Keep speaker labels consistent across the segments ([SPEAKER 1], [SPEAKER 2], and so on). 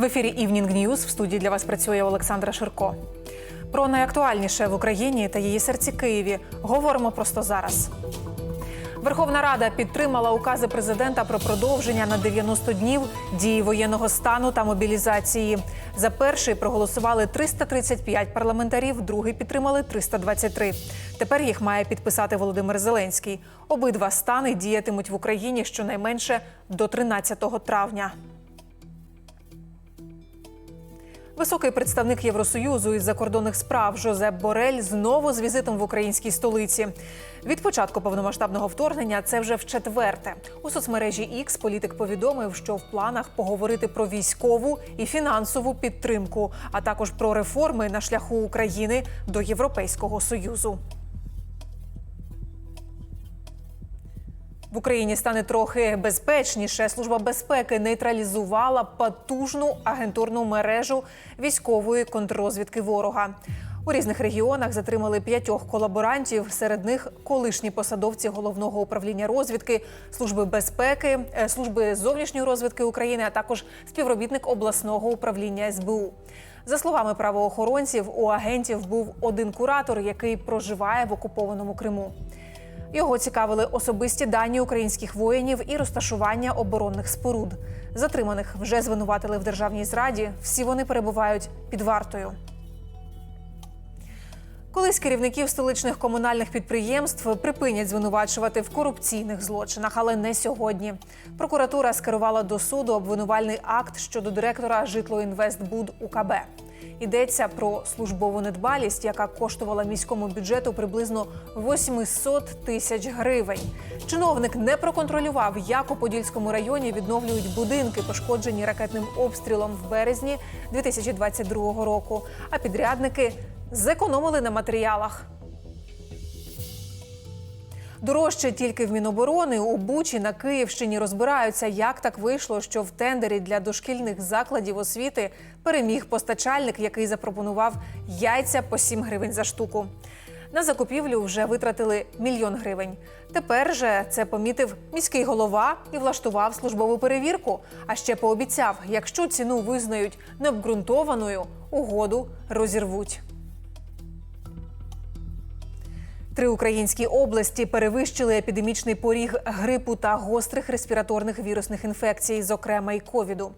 [SPEAKER 1] В ефірі Evening News в студії для вас працює Олександра Ширко. Про найактуальніше в Україні та її серці Києві говоримо просто зараз. Верховна Рада підтримала укази президента про продовження на 90 днів дії воєнного стану та мобілізації. За перший проголосували 335 парламентарів, другий підтримали 323. Тепер їх має підписати Володимир Зеленський. Обидва стани діятимуть в Україні щонайменше до 13 травня. Високий представник Євросоюзу із закордонних справ Жозеп Борель знову з візитом в українській столиці. Від початку повномасштабного вторгнення це вже в четверте. У соцмережі X політик повідомив, що в планах поговорити про військову і фінансову підтримку, а також про реформи на шляху України до Європейського союзу. В Україні стане трохи безпечніше. Служба безпеки нейтралізувала потужну агентурну мережу військової контррозвідки ворога. У різних регіонах затримали п'ятьох колаборантів. Серед них колишні посадовці головного управління розвідки, служби безпеки, е, служби зовнішньої розвідки України, а також співробітник обласного управління СБУ. За словами правоохоронців, у агентів був один куратор, який проживає в окупованому Криму. Його цікавили особисті дані українських воїнів і розташування оборонних споруд. Затриманих вже звинуватили в державній зраді. Всі вони перебувають під вартою. Колись керівників столичних комунальних підприємств припинять звинувачувати в корупційних злочинах, але не сьогодні. Прокуратура скерувала до суду обвинувальний акт щодо директора Житлоінвестбуд УКБ. Йдеться про службову недбалість, яка коштувала міському бюджету приблизно 800 тисяч гривень. Чиновник не проконтролював, як у Подільському районі відновлюють будинки, пошкоджені ракетним обстрілом в березні 2022 року. А підрядники зекономили на матеріалах. Дорожче тільки в Міноборони у Бучі на Київщині розбираються, як так вийшло, що в тендері для дошкільних закладів освіти переміг постачальник, який запропонував яйця по 7 гривень за штуку. На закупівлю вже витратили мільйон гривень. Тепер же це помітив міський голова і влаштував службову перевірку. А ще пообіцяв, якщо ціну визнають необґрунтованою, угоду розірвуть. Три українські області перевищили епідемічний поріг грипу та гострих респіраторних вірусних інфекцій, зокрема й ковіду.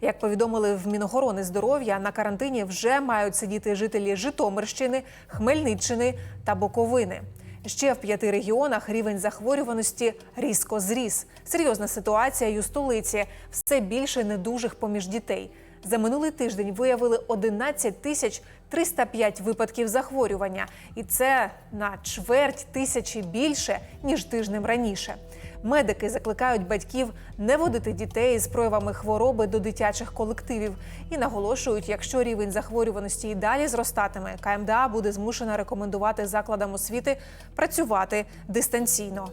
[SPEAKER 1] Як повідомили в Мінохорони здоров'я, на карантині вже мають сидіти жителі Житомирщини, Хмельниччини та Буковини. Ще в п'яти регіонах рівень захворюваності різко зріс. Серйозна ситуація й у столиці. Все більше недужих поміж дітей. За минулий тиждень виявили 11 тисяч 305 випадків захворювання, і це на чверть тисячі більше ніж тижнем раніше. Медики закликають батьків не водити дітей з проявами хвороби до дитячих колективів і наголошують, якщо рівень захворюваності і далі зростатиме, КМДА буде змушена рекомендувати закладам освіти працювати дистанційно.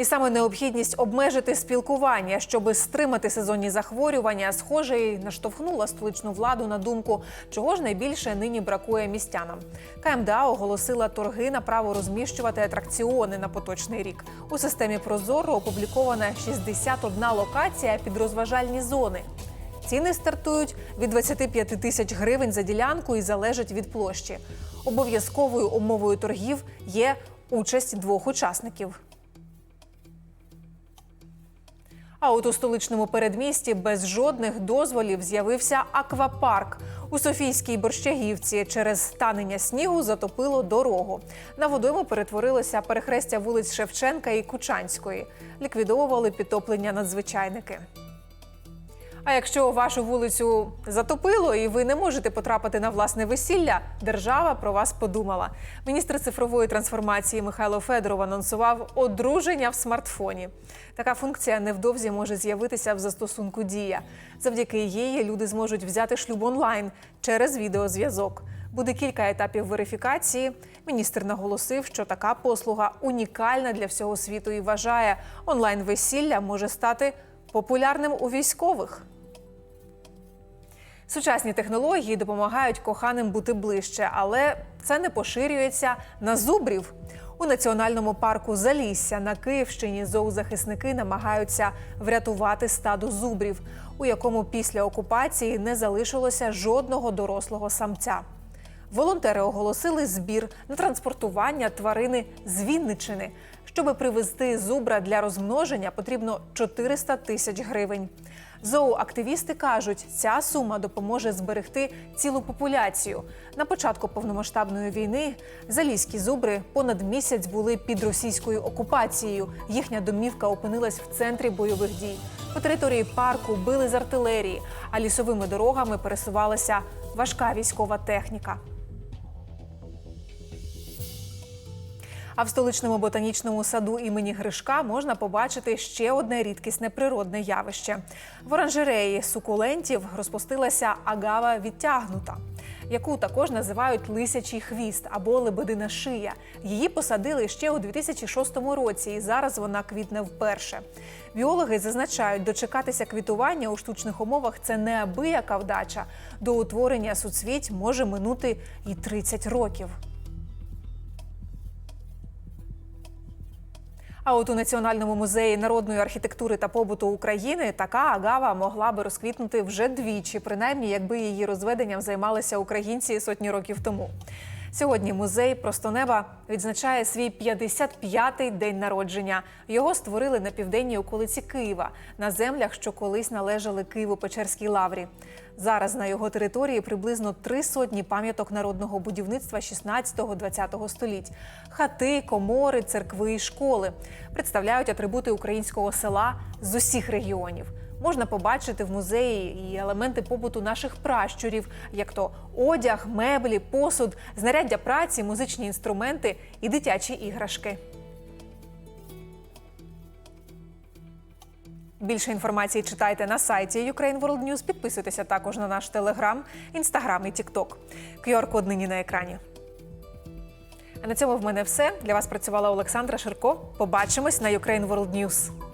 [SPEAKER 1] І саме необхідність обмежити спілкування, щоб стримати сезонні захворювання, схоже, й наштовхнула столичну владу на думку, чого ж найбільше нині бракує містянам. КМДА оголосила торги на право розміщувати атракціони на поточний рік. У системі Прозоро опублікована 61 локація під розважальні зони. Ціни стартують від 25 тисяч гривень за ділянку і залежать від площі. Обов'язковою умовою торгів є участь двох учасників. А от у столичному передмісті без жодних дозволів з'явився аквапарк. У Софійській борщагівці через станення снігу затопило дорогу. На водойму перетворилося перехрестя вулиць Шевченка і Кучанської. Ліквідовували підтоплення надзвичайники. А якщо вашу вулицю затопило і ви не можете потрапити на власне весілля, держава про вас подумала. Міністр цифрової трансформації Михайло Федоров анонсував одруження в смартфоні. Така функція невдовзі може з'явитися в застосунку Дія. Завдяки їй люди зможуть взяти шлюб онлайн через відеозв'язок. Буде кілька етапів верифікації. Міністр наголосив, що така послуга унікальна для всього світу і вважає, онлайн весілля може стати популярним у військових. Сучасні технології допомагають коханим бути ближче, але це не поширюється на зубрів. У національному парку Залісся на Київщині зоозахисники намагаються врятувати стадо зубрів, у якому після окупації не залишилося жодного дорослого самця. Волонтери оголосили збір на транспортування тварини з Вінничини. Щоби привезти зубра для розмноження, потрібно 400 тисяч гривень. Зооактивісти кажуть, ця сума допоможе зберегти цілу популяцію. На початку повномасштабної війни залізькі зубри понад місяць були під російською окупацією. Їхня домівка опинилась в центрі бойових дій. По території парку били з артилерії, а лісовими дорогами пересувалася важка військова техніка. А в столичному ботанічному саду імені Гришка можна побачити ще одне рідкісне природне явище. В оранжереї сукулентів розпустилася агава відтягнута, яку також називають лисячий хвіст або лебедина шия. Її посадили ще у 2006 році, і зараз вона квітне вперше. Біологи зазначають, дочекатися квітування у штучних умовах це неабияка вдача. До утворення суцвіть може минути і 30 років. А от у Національному музеї народної архітектури та побуту України така агава могла би розквітнути вже двічі, принаймні, якби її розведенням займалися українці сотні років тому. Сьогодні музей просто неба відзначає свій 55-й день народження. Його створили на південній околиці Києва на землях, що колись належали Києво-Печерській лаврі. Зараз на його території приблизно три сотні пам'яток народного будівництва 16-20 століть. Хати, комори, церкви і школи представляють атрибути українського села з усіх регіонів. Можна побачити в музеї і елементи побуту наших пращурів, як то одяг, меблі, посуд, знаряддя праці, музичні інструменти і дитячі іграшки. Більше інформації читайте на сайті Ukraine World News. Підписуйтеся також на наш телеграм, інстаграм і тікток. QR-код нині на екрані. А на цьому в мене все. Для вас працювала Олександра Ширко. Побачимось на Ukraine World News.